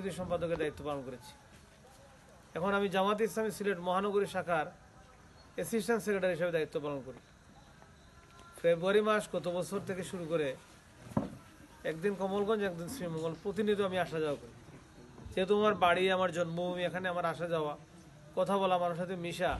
সংস্কৃতি সম্পাদকের দায়িত্ব পালন করেছি। এখন আমি জামাত ইসলামী সিলেট মহানগরী শাখার অ্যাসিস্ট্যান্ট সেক্রেটারি হিসেবে দায়িত্ব পালন করি। ফেব্রুয়ারি মাস গত বছর থেকে শুরু করে একদিন কমলগঞ্জ, একদিন শ্রীমঙ্গল প্রতিনিয়ত আমি আসা যাওয়া করি। যেহেতু আমার বাড়ি, আমার জন্মভূমি, এখানে আমার আসা যাওয়া, কথা বলা, মানুষের সাথে মিশা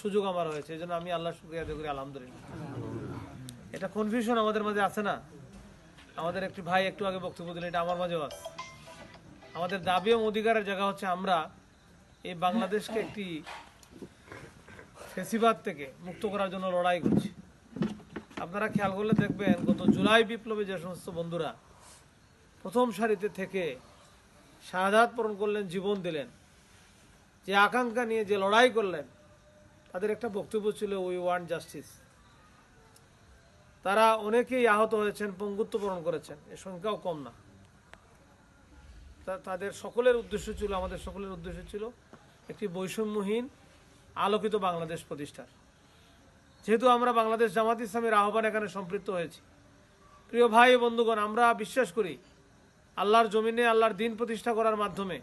সুযোগ আমার হয়েছে। এই জন্য আমি আল্লাহ শুক্রিয়া করি, আলহামদুলিল্লাহ। এটা কনফিউশন আমাদের মাঝে আছে না? আমাদের একটি ভাই একটু আগে বক্তব্য দিলেন, এটা আমার মাঝেও আছে। আমাদের দাবি এবং অধিকারের জায়গা হচ্ছে আমরা এই বাংলাদেশকে একটি ফেসিবাদ থেকে মুক্ত করার জন্য লড়াই করছি। আপনারা খেয়াল করলে দেখবেন গত জুলাই বিপ্লবে যে সমস্ত বন্ধুরা প্রথম সারিতে থেকে শাহাদাত পূরণ করলেন, জীবন দিলেন, যে আকাঙ্ক্ষা নিয়ে যে লড়াই করলেন, তাদের একটা বক্তব্য ছিল উই ওয়ান্ট জাস্টিস তারা অনেকেই আহত হয়েছেন, পঙ্গুত্ব বরণ করেছেন, এর সংখ্যাও কম না। তাদের সকলের উদ্দেশ্য ছিল, আমাদের সকলের উদ্দেশ্য ছিল একটি বৈষম্যহীন, আলোকিত বাংলাদেশ প্রতিষ্ঠার। যেহেতু আমরা বাংলাদেশ জামাত ইসলামের আহ্বান এখানে সম্পৃক্ত হয়েছি, প্রিয় ভাই বন্ধুগণ, আমরা বিশ্বাস করি আল্লাহর জমিনে আল্লাহর দিন প্রতিষ্ঠা করার মাধ্যমে,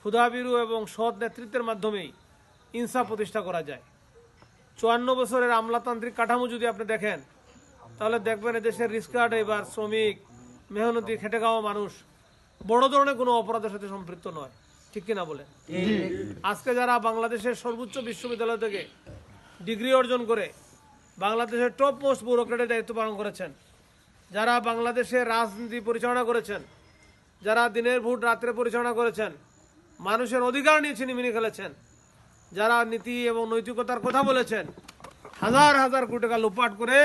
ক্ষুধাবিরু এবং সৎ নেতৃত্বের মাধ্যমেই ইনসা প্রতিষ্ঠা করা যায়। চুয়ান্ন বছরের আমলাতান্ত্রিক কাঠামো যদি আপনি দেখেন, তাহলে দেখবেন দেশের রিস্কা এবার শ্রমিক, মেহনতি খেটে খাওয়া মানুষ বড় ধরনের কোনো অপরাধের সাথে সম্পৃক্ত নয়। ঠিক কিনা বলে? আজকে যারা বাংলাদেশের সর্বোচ্চ বিশ্ববিদ্যালয় থেকে ডিগ্রি অর্জন করে বাংলাদেশের টপ মোস্ট ব্যুরোক্রেটের দায়িত্ব পালন করেছেন, যারা বাংলাদেশে রাজনীতি পরিচালনা করেছেন, যারা দিনের ভোট রাত্রে পরিচালনা করেছেন, মানুষের অধিকার নিয়ে ছিনিমিনি খেলেছেন, যারা নীতি এবং নৈতিকতার কথা বলেছেন, হাজার হাজার কোটি টাকা লুপাট করে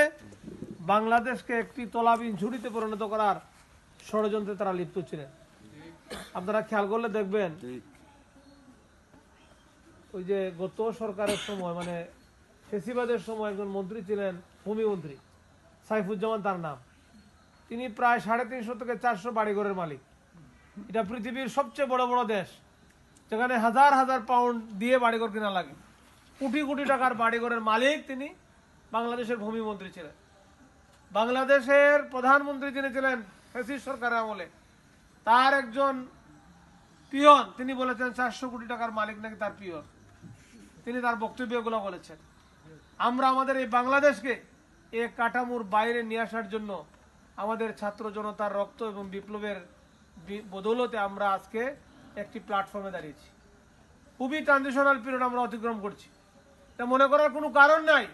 বাংলাদেশকে একটি তলাবিন ঝুড়িতে পরিণত করার ষড়যন্ত্রে তারা লিপ্ত ছিলেন। আপনারা খেয়াল করলে দেখবেন ওই যে গত সরকারের সময় মানে ফেসিবাদের সময় একজন মন্ত্রী ছিলেন ভূমিমন্ত্রী সাইফুজ্জামান তার নাম। তিনি প্রায় সাড়ে তিনশো থেকে চারশো বাড়িঘরের মালিক। এটা পৃথিবীর সবচেয়ে বড় বড় দেশ যেখানে হাজার হাজার পাউন্ড দিয়ে বাড়িঘর কিনা লাগে। কোটি কোটি টাকার বাড়িঘরের মালিক তিনি বাংলাদেশের ভূমিমন্ত্রী ছিলেন। বাংলাদেশের প্রধানমন্ত্রী যিনি ছিলেন ফেসিস সরকারের আমলে। তার একজন পিয়ন, তিনি বলেছেন, চারশো কোটি টাকার মালিক নাকি তার পিয়ন? তিনি তার বক্তব্য বক্তব্যগুলো বলেছেন। আমরা আমাদের এই বাংলাদেশকে এ কাঠামোর বাইরে নিয়ে আসার জন্য আমাদের ছাত্র জনতার রক্ত এবং বিপ্লবের বদৌলতে আমরা আজকে একটি প্ল্যাটফর্মে দাঁড়িয়েছি। খুবই ট্রানজিশনাল পিরিয়ড আমরা অতিক্রম করছি। তা মনে করার কোনো কারণ নাই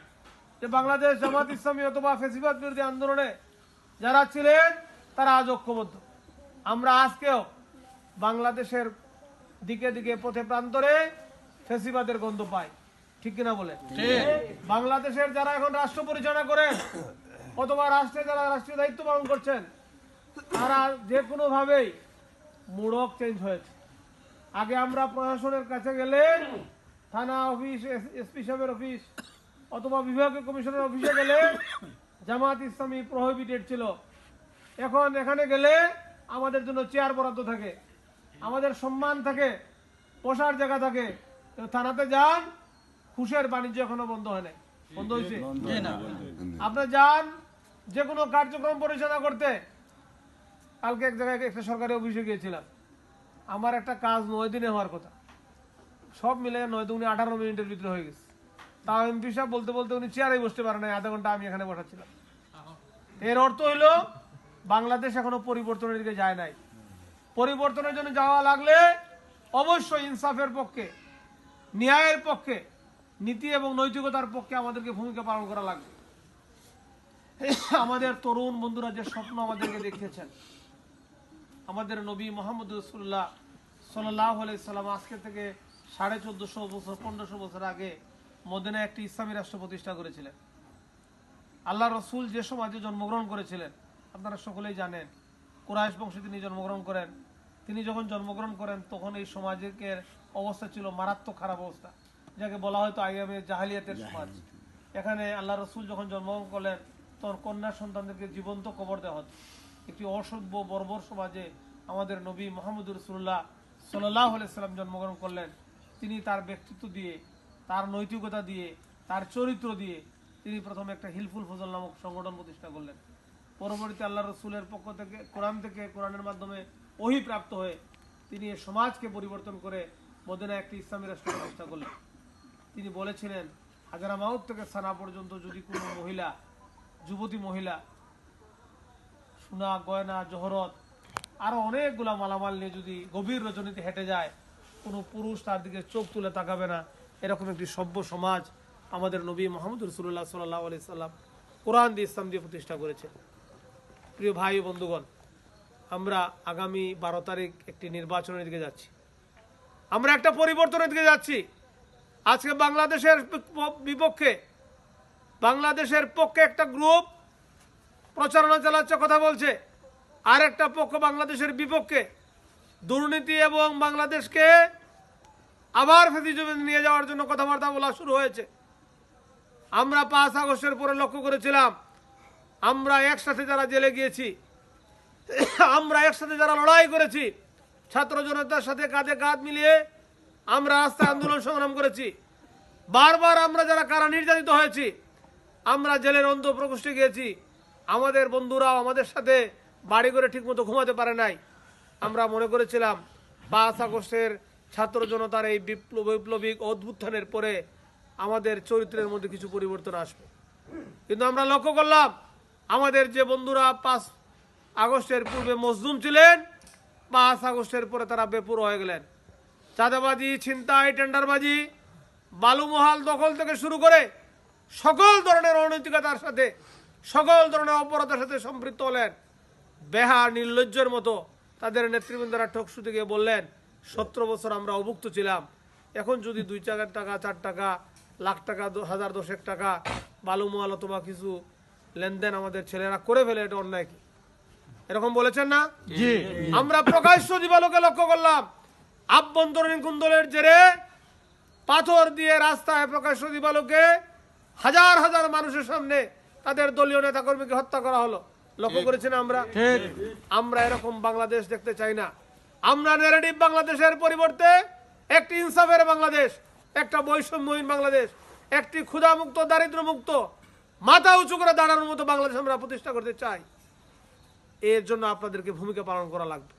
যে বাংলাদেশ জামাত ইসলামী অথবা ফেসিবাদ বিরোধী আন্দোলনে যারা ছিলেন, তারা আজ ঐক্যবদ্ধ। আমরা আজকেও বাংলাদেশের দিকে দিকে পথে প্রান্তরে ফেসিবাদের গন্ধ পাই। ঠিক কিনা বলে বাংলাদেশের যারা এখন রাষ্ট্র পরিচালনা করেন অথবা রাষ্ট্রে যারা রাষ্ট্রীয় দায়িত্ব পালন করছেন তারা যে কোনো ভাবেই মোড়ক চেঞ্জ হয়েছে। আগে আমরা প্রশাসনের কাছে গেলে থানা অফিস এসপি সাহেবের অফিস অথবা বিভাগীয় কমিশনের অফিসে গেলে জামাত ইসলামী প্রহিবিটেড ছিল। এখন এখানে গেলে আমাদের জন্য চেয়ার বরাদ্দ থাকে আমাদের সম্মান থাকে বসার জায়গা থাকে থানাতে যান খুশের বাণিজ্য এখনও বন্ধ হয় নাই। বন্ধ হয়েছে? আপনার যান যে কোনো কার্যক্রম পরিচালনা করতে। কালকে এক জায়গায় একটা সরকারি অফিসে গিয়েছিলাম। আমার একটা কাজ নয় দিনে হওয়ার কথা। সব মিলে নয় দুগুনি আঠারো মিনিটের ভিতরে হয়ে গেছে। তাও এমপি সাহেব বলতে বলতে উনি চেয়ারে বসতে পারে না আধা ঘণ্টা আমি এখানে বসাচ্ছিলাম। এর অর্থ হইল বাংলাদেশ এখনও পরিবর্তনের দিকে যায় নাই। পরিবর্তনের জন্য যাওয়া লাগলে অবশ্যই ইনসাফের পক্ষে, ন্যায়ের পক্ষে, নীতি এবং নৈতিকতার পক্ষে আমাদেরকে ভূমিকা পালন করা লাগবে। আমাদের তরুণ বন্ধুরা যে স্বপ্ন আমাদেরকে দেখিয়েছেন, আমাদের নবী মোহাম্মদ রসুল্লাহ সাল্লাহ সাল্লাম আজকে থেকে সাড়ে চোদ্দশো বছর, পনেরোশো বছর আগে মদিনায় একটি ইসলামী রাষ্ট্র প্রতিষ্ঠা করেছিলেন। আল্লাহ রসুল যে সমাজে জন্মগ্রহণ করেছিলেন আপনারা সকলেই জানেন কুরাইশ বংশে তিনি জন্মগ্রহণ করেন। তিনি যখন জন্মগ্রহণ করেন তখন এই সমাজের অবস্থা ছিল মারাত্মক খারাপ অবস্থা যাকে বলা হয়তো আইএমএ জাহালিয়াতের সমাজ। এখানে আল্লাহ রসুল যখন জন্মগ্রহণ করলেন তখন কন্যা সন্তানদেরকে জীবন্ত কবর দেওয়া হতো। একটি অসভ্য বর্বর সমাজে আমাদের নবী মোহাম্মদ রসুল্লাহ সাল্লাহ সাল্লাম জন্মগ্রহণ করলেন। তিনি তার ব্যক্তিত্ব দিয়ে তার নৈতিকতা দিয়ে তার চরিত্র দিয়ে তিনি প্রথমে একটা হিলফুল ফজল নামক সংগঠন প্রতিষ্ঠা করলেন। পরবর্তীতে আল্লাহ রসুলের পক্ষ থেকে, কোরআন থেকে কোরআনের মাধ্যমে ওহি প্রাপ্ত হয়ে তিনি সমাজকে পরিবর্তন করে মদিনা একটি ইসলামী রাষ্ট্র প্রতিষ্ঠা করলেন। তিনি বলেছিলেন, হাজারা মাউত থেকে সানা পর্যন্ত যদি কোনো মহিলা, যুবতী মহিলা, সোনা, গয়না, জহরত, আরও অনেকগুলা মালামাল নিয়ে যদি গভীর রজনীতে হেঁটে যায়, কোনো পুরুষ তার দিকে চোখ তুলে তাকাবে না। এরকম একটি সভ্য সমাজ আমাদের নবী মোহাম্মদ রসুল্লাহ সাল্লাহ আলি সাল্লাম কোরআন দিয়ে ইসলাম দিয়ে প্রতিষ্ঠা করেছে প্রিয় ভাই বন্ধুগণ, আমরা আগামী বারো তারিখ একটি নির্বাচনের দিকে যাচ্ছি। আমরা একটা পরিবর্তনের দিকে যাচ্ছি। আজকে বাংলাদেশের বিপক্ষে, বাংলাদেশের পক্ষে একটা গ্রুপ প্রচারণা চালাচ্ছে, কথা বলছে। আর একটা পক্ষ বাংলাদেশের বিপক্ষে দুর্নীতি এবং বাংলাদেশকে আবার ফেসিজমে নিয়ে যাওয়ার জন্য কথাবার্তা বলা শুরু হয়েছে। আমরা পাঁচ আগস্টের পরে লক্ষ্য করেছিলাম আমরা একসাথে যারা জেলে গিয়েছি, আমরা একসাথে যারা লড়াই করেছি, ছাত্র জনতার সাথে কাঁধে কাঁধ মিলিয়ে আমরা রাস্তায় আন্দোলন সংগ্রাম করেছি। বারবার আমরা যারা কারা নির্যাতিত হয়েছি, আমরা জেলের অন্ত প্রকোষ্ঠে গিয়েছি। আমাদের বন্ধুরাও আমাদের সাথে বাড়ি করে ঠিকমতো ঘুমাতে পারে নাই। আমরা মনে করেছিলাম, পাঁচ আগস্টের ছাত্র জনতার এই বিপ্লব, বৈপ্লবিক অদ্ভুত্থানের পরে আমাদের চরিত্রের মধ্যে কিছু পরিবর্তন আসবে। কিন্তু আমরা লক্ষ্য করলাম আমাদের যে বন্ধুরা পাঁচ আগস্টের পূর্বে মজলুম ছিলেন, পাঁচ আগস্টের পরে তারা বেপুর হয়ে গেলেন। চাঁদাবাজি, ছিনতাই, টেন্ডারবাজি, বালুমহাল দখল থেকে শুরু করে সকল ধরনের অনৈতিকতার সাথে, সকল ধরনের অপরাধের সাথে সম্পৃক্ত হলেন। বেহা নির্লজ্জের মতো তাদের নেতৃবৃন্দরা ঠকশুতে গিয়ে বললেন, সতেরো বছর আমরা অভুক্ত ছিলাম। এখন যদি দুই চার টাকা চার টাকা, লাখ টাকা, হাজার দশেক টাকা, বালুমহাল অথবা কিছু লেনদেন আমাদের ছেলেরা করে ফেলে এটা অন্যায় কি? এরকম বলেছেন না? জি। আমরা প্রকাশ্য দিবালোকে লক্ষ্য করলাম। আভ্যন্তরীণ কুন্দলের জেরে পাথর দিয়ে রাস্তায় প্রকাশ্য দিবালোকে হাজার হাজার মানুষের সামনে তাদের দলীয় নেতাকর্মীকে হত্যা করা হলো। লক্ষ্য করেছেন আমরা? আমরা এরকম বাংলাদেশ দেখতে চাই না। আমরা নেগেটিভ বাংলাদেশের পরিবর্তে একটি ইনসাফের বাংলাদেশ একটা বৈষম্যহীন বাংলাদেশ একটি ক্ষুধামুক্ত দারিদ্র্যমুক্ত মাথা উঁচু করে দাঁড়ানোর মতো বাংলাদেশ আমরা প্রতিষ্ঠা করতে চাই। এর জন্য আপনাদেরকে ভূমিকা পালন করা লাগবে।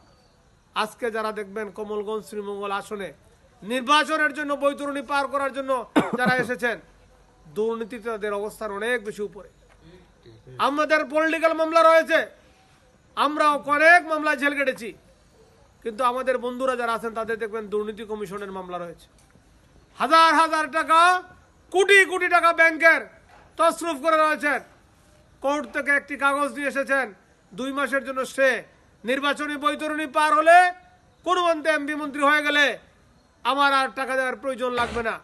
আজকে যারা দেখবেন কমলগঞ্জ শ্রীমঙ্গল আসনে নির্বাচনের জন্য বৈতরণী পার করার জন্য যারা এসেছেন, দুর্নীতিতে তাদের অবস্থান অনেক বেশি উপরে। আমাদের পলিটিক্যাল মামলা রয়েছে। আমরা অনেক মামলায় ঝেল কেটেছি। কিন্তু আমাদের বন্ধুরা যারা আছেন, তাদের দেখবেন দুর্নীতি কমিশনের মামলা রয়েছে। হাজার হাজার টাকা, কোটি কোটি টাকা ব্যাংকের তসরুফ করে রয়েছেন। কোর্ট থেকে একটি কাগজ নিয়ে এসেছেন। দুই মাসের জন্য সে নির্বাচনী বৈতরণী পার হলে কোনো মন্ত্রী এমপি মন্ত্রী হয়ে গেলে আমার আর টাকা দেওয়ার প্রয়োজন লাগবে না।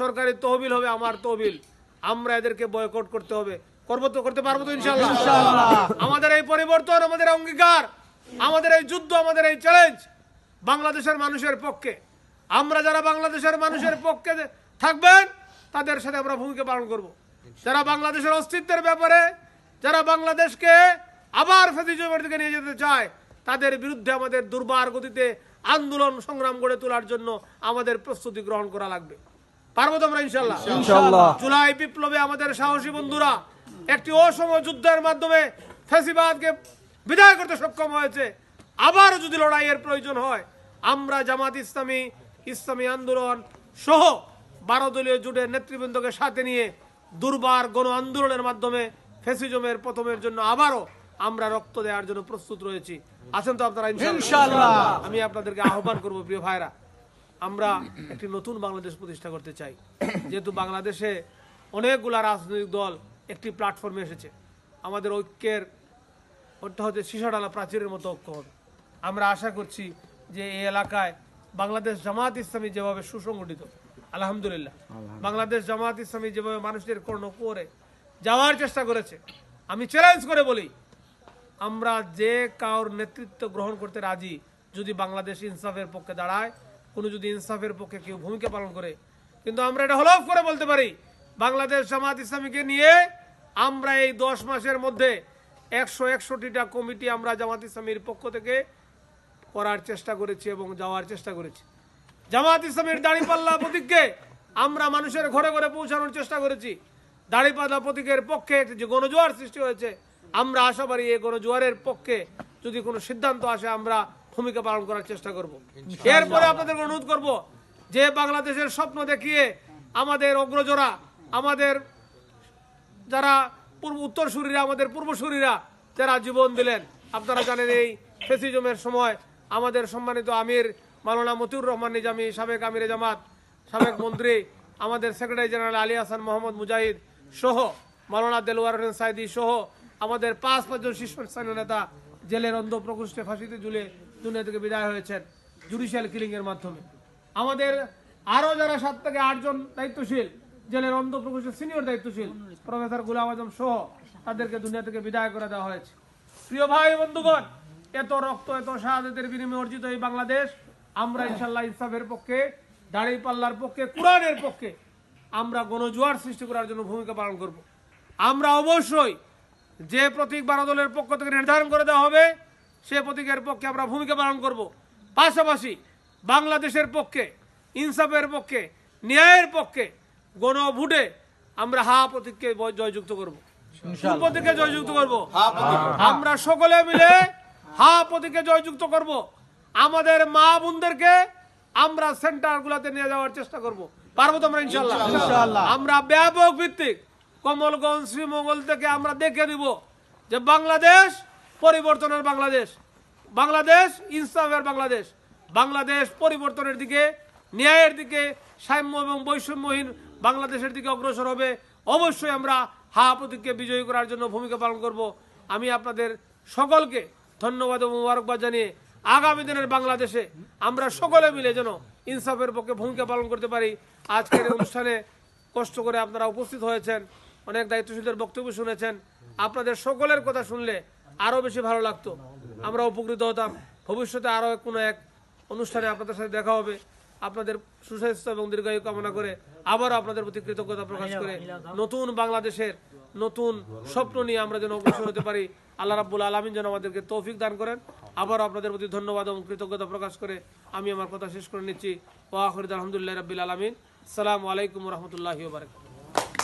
সরকারি তহবিল হবে আমার তহবিল। আমরা এদেরকে বয়কট করতে হবে। করব তো করতে পারব তো ইনশাল্লাহ আমাদের এই পরিবর্তন আমাদের অঙ্গীকার। আমাদের এই যুদ্ধ আমাদের এই চ্যালেঞ্জ বাংলাদেশের মানুষের পক্ষে। আমরা যারা বাংলাদেশের মানুষের পক্ষে থাকবেন তাদের সাথে আমরা ভূমিকা পালন করব। যারা বাংলাদেশের অস্তিত্বের ব্যাপারে যারা বাংলাদেশকে আবার ফেসিজমের দিকে নিয়ে যেতে চায় তাদের বিরুদ্ধে আমাদের দুর্বার গতিতে আন্দোলন সংগ্রাম গড়ে তোলার জন্য আমাদের প্রস্তুতি গ্রহণ করা লাগবে। পারব তো আমরা ইনশাল্লাহ জুলাই বিপ্লবে আমাদের সাহসী বন্ধুরা একটি অসম যুদ্ধের মাধ্যমে ফ্যাসিবাদকে বিদায় করতে সক্ষম হয়েছে। আবারও যদি লড়াইয়ের প্রয়োজন হয় আমরা জামাত ইসলামী ইসলামী আন্দোলন সহ বারো দলীয় জোটের নেতৃবৃন্দকে সাথে নিয়ে দুর্বার গণ আন্দোলনের মাধ্যমে ফ্যাসিজমের প্রথমের জন্য আবারও আমরা রক্ত দেওয়ার জন্য প্রস্তুত রয়েছি। আছেন তো আপনারা? ইনশাআল্লাহ। আমি আপনাদেরকে আহ্বান করব প্রিয় ভাইরা আমরা একটি নতুন বাংলাদেশ প্রতিষ্ঠা করতে চাই। যেহেতু বাংলাদেশে অনেকগুলা রাজনৈতিক দল একটি প্ল্যাটফর্মে এসেছে। আমাদের ঐক্যের ওটা হচ্ছে সীসাডালা প্রাচীরের মতো ঐক্য হবে। আমরা আশা করছি যে এই এলাকায় বাংলাদেশ জামাত ইসলামী যেভাবে সুসংগঠিত আলহামদুলিল্লাহ। বাংলাদেশ জামাত ইসলামী যেভাবে মানুষদের কর্ণ করে যাওয়ার চেষ্টা করেছে আমি চ্যালেঞ্জ করে বলি আমরা যে কারোর নেতৃত্ব গ্রহণ করতে রাজি যদি বাংলাদেশ ইনসাফের পক্ষে দাঁড়ায় কোনো যদি ইনসাফের পক্ষে কেউ ভূমিকা পালন করে কিন্তু আমরা এটা হলফ করে বলতে পারি বাংলাদেশ জামাত ইসলামীকে নিয়ে আমরা এই দশ মাসের মধ্যে একশো একষট্টিটা কমিটি আমরা জামাত ইসলামীর পক্ষ থেকে করার চেষ্টা করেছি এবং যাওয়ার চেষ্টা করেছি। জামাত ইসলামের দাড়িপাল্লা প্রতীককে আমরা মানুষের ঘরে ঘরে পৌঁছানোর চেষ্টা করেছি। দাড়িপাল্লা প্রতীকের পক্ষে যে গণজোয়ার সৃষ্টি হয়েছে আমরা আশাবাড়ি এই গণজোয়ারের পক্ষে যদি কোনো সিদ্ধান্ত আসে আমরা ভূমিকা পালন করার চেষ্টা করব। এরপরে আপনাদের অনুরোধ করব যে বাংলাদেশের স্বপ্ন দেখিয়ে আমাদের অগ্রজরা আমাদের যারা পূর্ব উত্তরসূরিরা আমাদের পূর্বসূরিরা যারা জীবন দিলেন আপনারা জানেন এই ফেসিজমের সময় আমাদের সম্মানিত আমির মাওলানা মতিউর রহমান নিজামী, সাবেক আমিরে জামাত, সাবেক মন্ত্রী, আমাদের সেক্রেটারি জেনারেল আলী হাসান মোহাম্মদ মুজাহিদ সহ মাওলানা দেলোয়ার হোসেন সাইদি সহ আমাদের পাঁচ পাঁচজন শীর্ষস্থানীয় নেতা জেলের অন্ধ প্রকোষ্ঠে ফাঁসিতে ঝুলে দুনিয়া থেকে বিদায় হয়েছেন জুডিশিয়াল কিলিংয়ের মাধ্যমে। আমাদের আরও যারা সাত থেকে আটজন দায়িত্বশীল জেলের অন্ধ প্রকোষ্ঠের সিনিয়র দায়িত্বশীল, প্রফেসর গুলাম আজম সহ তাদেরকে দুনিয়া থেকে বিদায় করে দেওয়া হয়েছে। প্রিয় ভাই, বন্ধুগণ, এত রক্ত, এত শাহাদাতের বিনিময়ে অর্জিত এই বাংলাদেশ আমরা ইনশাল্লাহ ইনসাফের পক্ষে দাড়ি পাল্লার পক্ষে কোরআনের পক্ষে আমরা গণজোয়ার সৃষ্টি করার জন্য ভূমিকা পালন করব। আমরা অবশ্যই যে প্রতীক বারো দলের পক্ষ থেকে নির্ধারণ করে দেওয়া হবে সে প্রতীকের পক্ষে আমরা ভূমিকা পালন করব। পাশাপাশি বাংলাদেশের পক্ষে ইনসাফের পক্ষে ন্যায়ের পক্ষে গণভোটে আমরা হা প্রতীককে জয়যুক্ত করব। প্রতীককে জয়যুক্ত করব। আমরা সকলে মিলে হা প্রতীকে জয়যুক্ত করব। আমাদের মা বোনদেরকে আমরা সেন্টার গুলাতে নিয়ে যাওয়ার চেষ্টা করব। পারব তো আমরা ইনশাল্লাহ আমরা ব্যাপক ভিত্তিক কমলগঞ্জ শ্রীমঙ্গল থেকে আমরা দেখে দিব যে বাংলাদেশ পরিবর্তনের বাংলাদেশ বাংলাদেশ ইনসাফের বাংলাদেশ বাংলাদেশ পরিবর্তনের দিকে ন্যায়ের দিকে সাম্য এবং বৈষম্যহীন বাংলাদেশের দিকে অগ্রসর হবে। অবশ্যই আমরা হা প্রতীককে বিজয়ী করার জন্য ভূমিকা পালন করব। আমি আপনাদের সকলকে ধন্যবাদ ও মুবারকবাদ জানিয়ে আগামী দিনের বাংলাদেশে আমরা সকলে মিলে যেন ইনসাফের পক্ষে ভূমিকা পালন করতে পারি। আজকের অনুষ্ঠানে কষ্ট করে আপনারা উপস্থিত হয়েছেন অনেক দায়িত্বশীলদের বক্তব্য শুনেছেন। আপনাদের সকলের কথা শুনলে আরও বেশি ভালো লাগতো। আমরা উপকৃত হতাম। ভবিষ্যতে আরও কোনো এক অনুষ্ঠানে আপনাদের সাথে দেখা হবে। আপনাদের সুস্বাস্থ্য এবং দীর্ঘায়ু কামনা করে আবারও আপনাদের প্রতি কৃতজ্ঞতা প্রকাশ করে নতুন বাংলাদেশের নতুন স্বপ্ন নিয়ে আমরা যেন অগ্রসর হতে পারি। আল্লাহ রাবুল আলমিন যেন আমাদেরকে তৌফিক দান করেন। আবার আপনাদের প্রতি ধন্যবাদ এবং কৃতজ্ঞতা প্রকাশ করে আমি আমার কথা শেষ করে নিচ্ছি। ওয়াহরিদ আলহামদুলিল্লাহ রবিল আলমিন। সালামু আলাইকুম রহমতুল্লাহি বারকাত